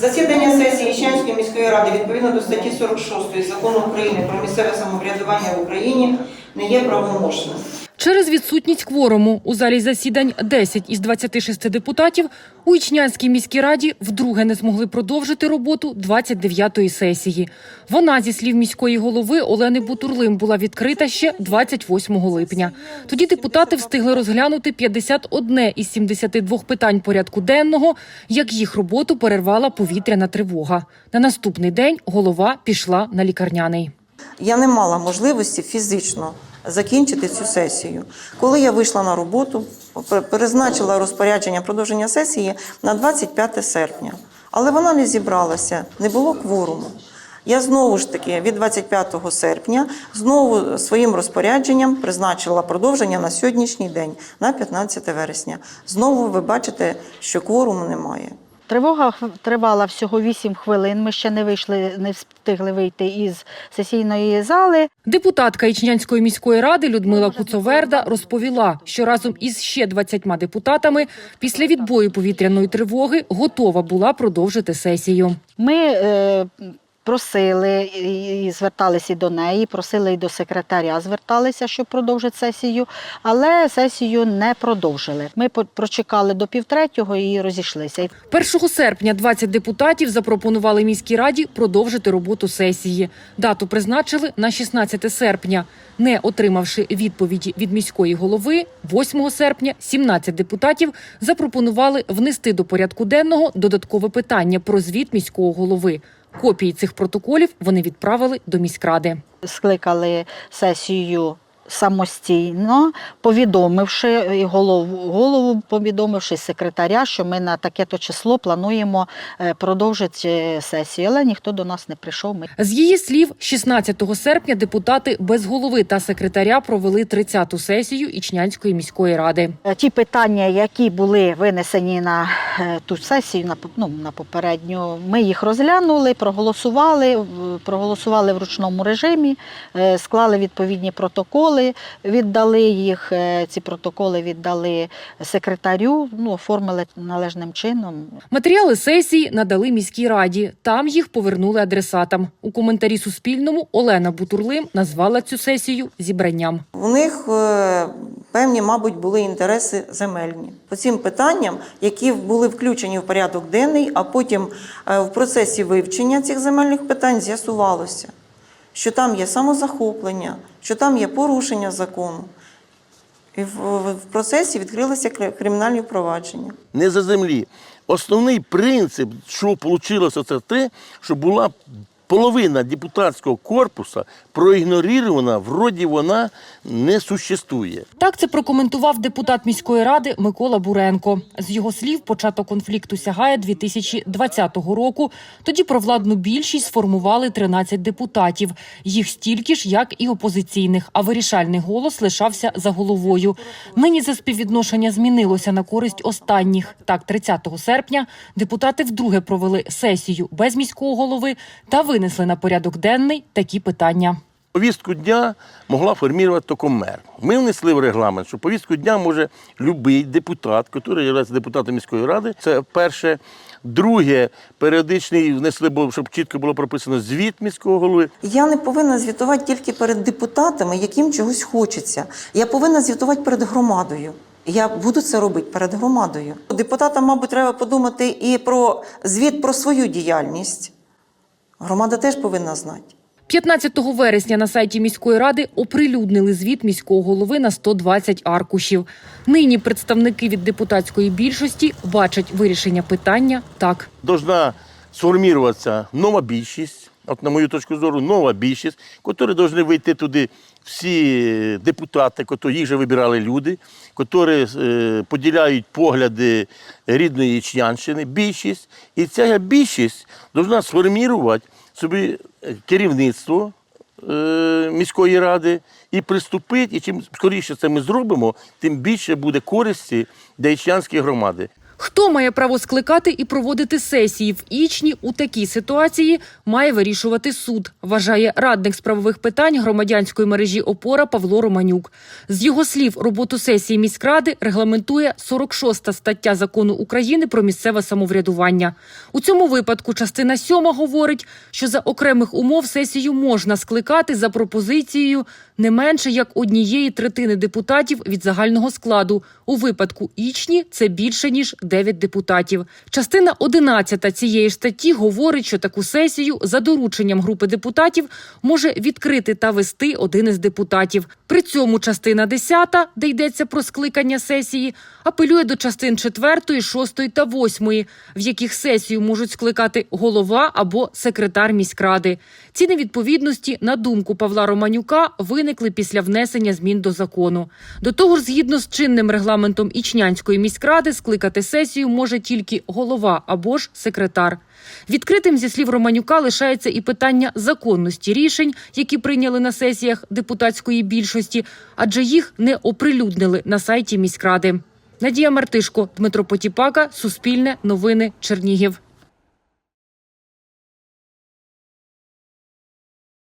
Засідання сесії Іщанської міської ради відповідно до статті 46 Закону України про місцеве самоврядування в Україні не є правомочним. Через відсутність кворуму у залі засідань 10 із 26 депутатів у Ічнянській міській раді вдруге не змогли продовжити роботу 29-ї сесії. Вона, зі слів міської голови Олени Бутурлим, була відкрита ще 28 липня. Тоді депутати встигли розглянути 51 із 72 питань порядку денного, як їх роботу перервала повітряна тривога. На наступний день голова пішла на лікарняний. Я не мала можливості фізично закінчити цю сесію. Коли я вийшла на роботу, перезначила розпорядження продовження сесії на 25 серпня. Але вона не зібралася, не було кворуму. Я знову ж таки від 25 серпня знову своїм розпорядженням призначила продовження на сьогоднішній день, на 15 вересня. Знову ви бачите, що кворуму немає. Тривога тривала всього 8 хвилин. Ми ще не вийшли, не встигли вийти із сесійної зали. Депутатка Ічнянської міської ради Людмила Куцоверда розповіла, що разом із ще 20 депутатами після відбою повітряної тривоги готова була продовжити сесію. Ми е, просили і зверталися і до неї, просили і до секретаря зверталися, щоб продовжити сесію, але сесію не продовжили. Ми прочекали до півтретього і розійшлися. 1 серпня 20 депутатів запропонували міській раді продовжити роботу сесії. Дату призначили на 16 серпня. Не отримавши відповіді від міської голови, 8 серпня 17 депутатів запропонували внести до порядку денного додаткове питання про звіт міського голови. Копії цих протоколів вони відправили до міськради. Скликали сесію самостійно, повідомивши і голову, голову повідомивши секретаря, що ми на таке-то число плануємо е, продовжити е, сесію, але ніхто до нас не прийшов. Ми З її слів, 16 серпня депутати без голови та секретаря провели 30-ту сесію Ічнянської міської ради. Е, Ті питання, які були винесені на ту сесію, на, ну, на попередню, ми їх розглянули, проголосували, проголосували в ручному режимі, склали відповідні протоколи, віддали їх, е, ці протоколи віддали секретарю, ну, оформили належним чином. Матеріали сесії надали міській раді. Там їх повернули адресатам. У коментарі Суспільному Олена Бутурлим назвала цю сесію зібранням. У них е, певні, мабуть, були інтереси земельні по цим питанням, які були включені в порядок денний, а потім е, в процесі вивчення цих земельних питань з'ясувалося, що там є самозахоплення, що там є порушення закону. І в, процесі відкрилися кримінальні провадження. не за землі. Основний принцип, що вийшло, це те, що була половина депутатського корпусу проігнорована, вроді вона не существує. Так це прокоментував депутат міської ради Микола Буренко. З його слів, початок конфлікту сягає 2020 року. Тоді провладну більшість сформували 13 депутатів. Їх стільки ж, як і опозиційних, а вирішальний голос лишався за головою. Нині це співвідношення змінилося на користь останніх. Так, 30 серпня депутати вдруге провели сесію без міського голови та винесли на порядок денний такі питання. Повістку дня могла формувати тільки мер. Ми внесли в регламент, що повістку дня може будь-який депутат, який є депутатом міської ради. Це перше. Друге, періодичний внесли, бо щоб чітко було прописано звіт міського голови. Я не повинна звітувати тільки перед депутатами, яким чогось хочеться. Я повинна звітувати перед громадою. Я буду це робити перед громадою. Депутатам, мабуть, треба подумати і про звіт про свою діяльність. Громада теж повинна знати. 15 вересня на сайті міської ради оприлюднили звіт міського голови на 120 аркушів. Нині представники від депутатської більшості бачать вирішення питання так. должна сформуватися нова більшість, от на мою точку зору, нова більшість, які повинні вийти туди всі депутати, які їх же вибирали люди, які е, поділяють погляди рідної Ічнянщини, більшість. І ця більшість повинна сформувати собі е, керівництво е, міської ради і приступити. І чим скоріше це ми зробимо, тим більше буде користі для Ічнянської громади. Хто має право скликати і проводити сесії в Ічні у такій ситуації, має вирішувати суд, вважає радник з правових питань громадянської мережі ОПОРА Павло Романюк. З його слів, роботу сесії міськради регламентує 46 стаття закону України про місцеве самоврядування. У цьому випадку частина 7 говорить, що за окремих умов сесію можна скликати за пропозицією не менше як однієї третини депутатів від загального складу. У випадку Ічні це більше ніж 9 депутатів. Частина 11 цієї статті говорить, що таку сесію за дорученням групи депутатів може відкрити та вести один із депутатів. При цьому частина 10, де йдеться про скликання сесії, апелює до частин 4, 6 та 8, в яких сесію можуть скликати голова або секретар міськради. Ці невідповідності, на думку Павла Романюка, виникли після внесення змін до закону. До того ж, згідно з чинним регламентом Ічнянської міськради, скликати сесію може тільки голова або ж секретар. Відкритим зі слів Романюка лишається і питання законності рішень, які прийняли на сесіях депутатської більшості, адже їх не оприлюднили на сайті міськради. Надія Мартишко, Дмитро Потіпака, Суспільне, Новини, Чернігів.